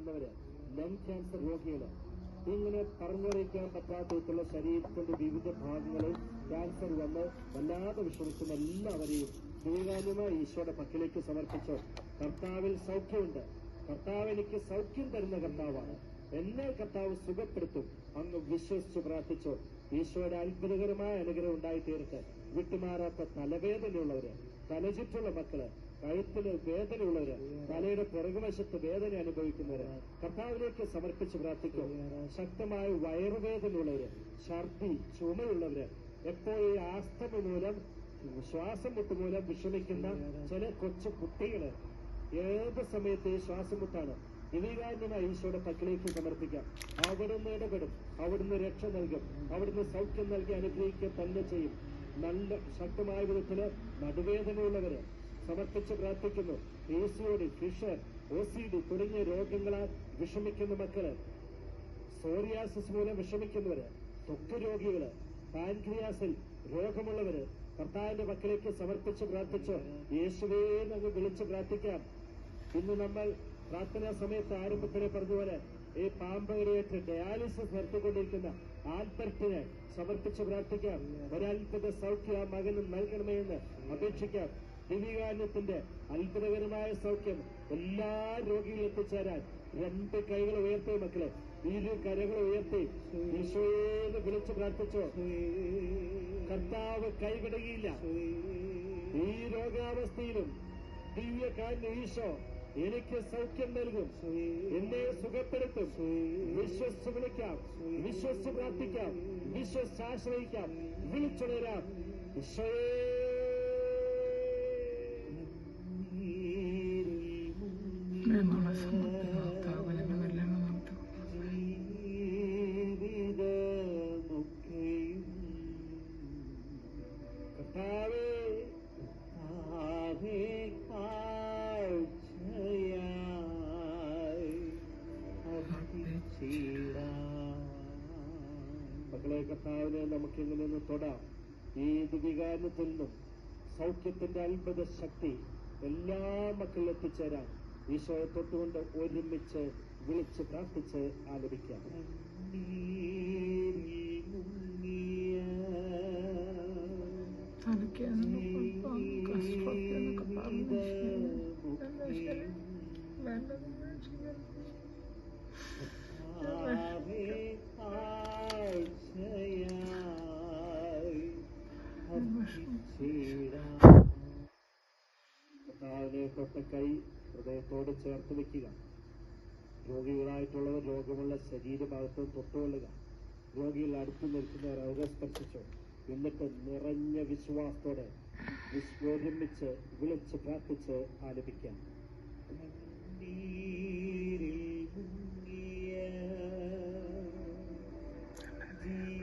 വന്നവര്. Lung cancer രോഗികൾ. ഇങ്ങനെ പറഞ്ഞറിയിക്കാൻ പറ്റാത്ത വിധത്തിലുള്ള ശരീരത്തിന്റെ വിവിധ ഭാഗങ്ങളിൽ ക്യാൻസർ വന്ന് വല്ലാതെ വിഷമിക്കുന്ന എല്ലാവരെയും ദൈവാന്യമായി ഈശോയുടെ പക്കലേക്ക് സമർപ്പിച്ചു. കർത്താവിൽ സൗഖ്യമുണ്ട്. കർത്താവ് എനിക്ക് സൗഖ്യം തരുന്ന കർത്താവാണ്. എന്നെ കർത്താവ് സുഖപ്പെടുത്തും. അങ്ങ് വിശ്വസിച്ച് പ്രാർത്ഥിച്ചു. ഈശോയുടെ അത്ഭുതകരമായ അനുഗ്രഹം ഉണ്ടായിത്തീരട്ടെ. വിട്ടുമാറാത്ത തലവേദനയുള്ളവര് തലചുറ്റുള്ള മക്കൾ കഴുത്തിന് വേദനയുള്ളവര് തലയുടെ പിറകുവശത്ത് വേദന അനുഭവിക്കുന്നവര് കർത്താവിലേക്ക് സമർപ്പിച്ച് പ്രാർത്ഥിക്കും. ശക്തമായ വയറുവേദനയുള്ളവര് ഛർദി ചുമയുള്ളവര് എപ്പോഴും ആസ്തമ മൂലം ശ്വാസം മുട്ട് മൂലം വിഷമിക്കുന്ന ചില കൊച്ചു കുട്ടികൾ ഏത് സമയത്ത് ശ്വാസം മുട്ടാണ്? ദിവികാരനായി ഈശോയുടെ പക്കലേക്ക് സമർപ്പിക്കാം. അവിടുന്ന് ഇടപെടും. അവിടുന്ന് രക്ഷ നൽകും. അവിടുന്ന് സൗഖ്യം നൽകി അനുഗ്രഹിക്കുക തന്നെ ചെയ്യും. നല്ല ശക്തമായ വിധത്തിൽ നടുവേദനയുള്ളവര് സമർപ്പിച്ച് പ്രാർത്ഥിക്കുന്നു. എ സിയോടി ഫിഷർ ഒ സി ഡി തുടങ്ങിയ രോഗങ്ങളാൽ വിഷമിക്കുന്ന മക്കൾ സോറിയാസിസ് മൂലം വിഷമിക്കുന്നവര് ത്വക്ക് രോഗികൾ പാൻക്രിയാസിൽ രോഗമുള്ളവര് കർത്താവിന്റെ മക്കളേക്ക് സമർപ്പിച്ച് പ്രാർത്ഥിച്ചു യേശുവേ നമുക്ക് വിളിച്ച് പ്രാർത്ഥിക്കാം. ഇന്ന് നമ്മൾ പ്രാർത്ഥനാ സമയത്ത് ആരംഭത്തിലെ പറഞ്ഞതുപോലെ ഈ പാമ്പകരയേറ്റ് ഡയാലിസിസ് നടത്തിക്കൊണ്ടിരിക്കുന്ന ആൽബർട്ടിനെ സമർപ്പിച്ച് പ്രാർത്ഥിക്കാം. ഒരത്ഭുത സൗഖ്യ ആ നൽകണമെന്ന് അപേക്ഷിക്കാം. ദിവ്യകാരണത്തിന്റെ അത്ഭുതകരമായ സൗഖ്യം എല്ലാ രോഗികളും എത്തിച്ചേരാൻ രണ്ട് കൈകൾ ഉയർത്തി മക്കളെ ഇരു കരകൾ ഉയർത്തി ഈശോയെന്ന് വിളിച്ചു പ്രാർത്ഥിച്ചോ? കർത്താവ് കൈവിടുകയില്ല. ഈ രോഗാവസ്ഥയിലും ദിവ്യകാരൻ ഈശോ എനിക്ക് സൗഖ്യം നൽകും. എന്നെ സുഖപ്പെടുത്തും. വിശ്വസ് വിളിക്കാം. വിശ്വസ് പ്രാർത്ഥിക്കാം. വിശ്വസ് ആശ്രയിക്കാം. വിളിച്ചുണരാം. എന്നുള്ള മക്കളെ കർത്താവിനെ നമുക്ക് ഇങ്ങനെ ഒന്ന് തൊടാം. ഈ ദിവികാരണത്തിൽ നിന്നും സൗഖ്യത്തിന്റെ അത്ഭുത ശക്തി എല്ലാ മക്കളിലും എത്തിച്ചേരാൻ ഈശോയെ തൊട്ടുകൊണ്ട് ഒരുമിച്ച് വിളിച്ച് പ്രാർത്ഥിച്ച് ആലപിക്കാം. തൊട്ട കൈ ഹൃദയത്തോട് ചേർത്ത് വയ്ക്കുക രോഗികളായിട്ടുള്ളവർ രോഗമുള്ള ശരീരഭാഗത്തും തൊട്ടുകൊള്ളുക. രോഗികൾ അടുത്തു നിൽക്കുന്നവർ അവരെ സ്പർശിച്ചു. എന്നിട്ട് നിറഞ്ഞ വിശ്വാസത്തോടെ വിശ്വരമിച്ച് വിളിച്ച് പ്രാർത്ഥിച്ച് ആലപിക്കാം. കൈകൾ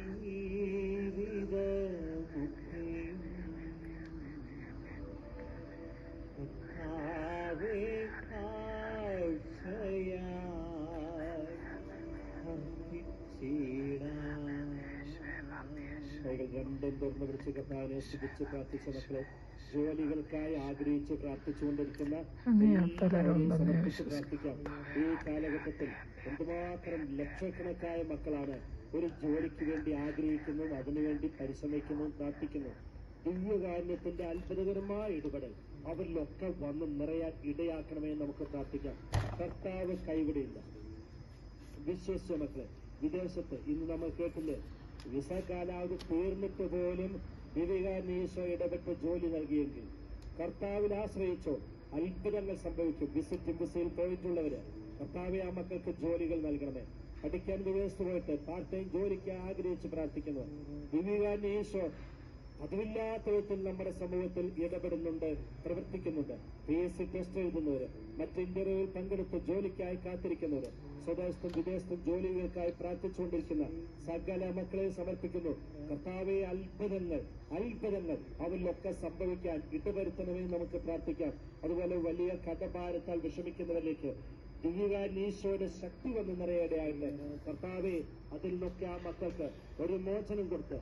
തുറന്നു പിടിച്ച് കർത്താവിനെ സ്തുതിച്ച് പ്രാർത്ഥിച്ച മക്കളെ ജോലികൾക്കായി ആഗ്രഹിച്ച് പ്രാർത്ഥിച്ചുകൊണ്ടിരിക്കുന്ന സമർപ്പിച്ച് പ്രാർത്ഥിക്കാം. ഈ കാലഘട്ടത്തിൽ എന്തുമാത്രം ലക്ഷക്കണക്കായ മക്കളാണ് ഒരു ജോലിക്ക് വേണ്ടി ആഗ്രഹിക്കുന്നതും അതിനുവേണ്ടി പരിശ്രമിക്കുന്നു പ്രാർത്ഥിക്കുന്നു. ദിവ്യകാരുണ്യത്തിന്റെ അത്ഭുതകരമായ ഇടപെടൽ അവരിലൊക്കെ വന്ന് നിറയാൻ ഇടയാക്കണമേ നമുക്ക് പ്രാർത്ഥിക്കാം. കർത്താവ് കൈവിടില്ല. വിശ്വസിച്ച മക്കളെ വിദേശത്ത് ഇന്ന് നമ്മൾ കേട്ടില്ലേ വിസ കാലാവധി തീർന്നിട്ട് പോലും വിവേകാനന്ദ ഈശോ ഇടപെട്ട് ജോലി നൽകിയെങ്കിൽ കർത്താവിൽ ആശ്രയിച്ചോ അത്ഭുതങ്ങൾ സംഭവിക്കും. വിസിറ്റ് വിസയിൽ പോയിട്ടുള്ളവര് കർത്താവെ ആ മക്കൾക്ക് ജോലികൾ നൽകണമേ. പഠിക്കാൻ വിദേശത്ത് പോയിട്ട് പാർട്ട് ടൈം ജോലിക്ക് ആഗ്രഹിച്ച് പ്രാർത്ഥിക്കുന്നു വിവേകാനന്ദ ഈശോ അതുമില്ലാത്ത വിധത്തിൽ നമ്മുടെ സമൂഹത്തിൽ ഇടപെടുന്നുണ്ട് പ്രവർത്തിക്കുന്നുണ്ട്. പി എസ് സി ടെസ്റ്റ് എഴുതുന്നവര് മറ്റ് ഇന്റർവ്യൂവിൽ പങ്കെടുത്ത് ജോലിക്കായി കാത്തിരിക്കുന്നവര് സ്വദേശത്തും വിദേശത്തും ജോലികൾക്കായി പ്രാർത്ഥിച്ചുകൊണ്ടിരിക്കുന്ന സകല മക്കളെ സമർപ്പിക്കുന്നു. കർത്താവെ അത്ഭുതങ്ങൾ അത്ഭുതങ്ങൾ അവരിലൊക്കെ സംഭവിക്കാൻ ഇടവരുത്തണമെന്ന് നമുക്ക് പ്രാർത്ഥിക്കാം. അതുപോലെ വലിയ കടഭാരത്താൽ വിഷമിക്കുന്നവരിലേക്ക് ദിവ്യകാരൻ ഈശോയുടെ ശക്തി വന്ന് നിറയടെയായിട്ട് കർത്താവെ അതിൽ നിന്നൊക്കെ ആ മക്കൾക്ക് ഒരു മോചനം കൊടുത്ത്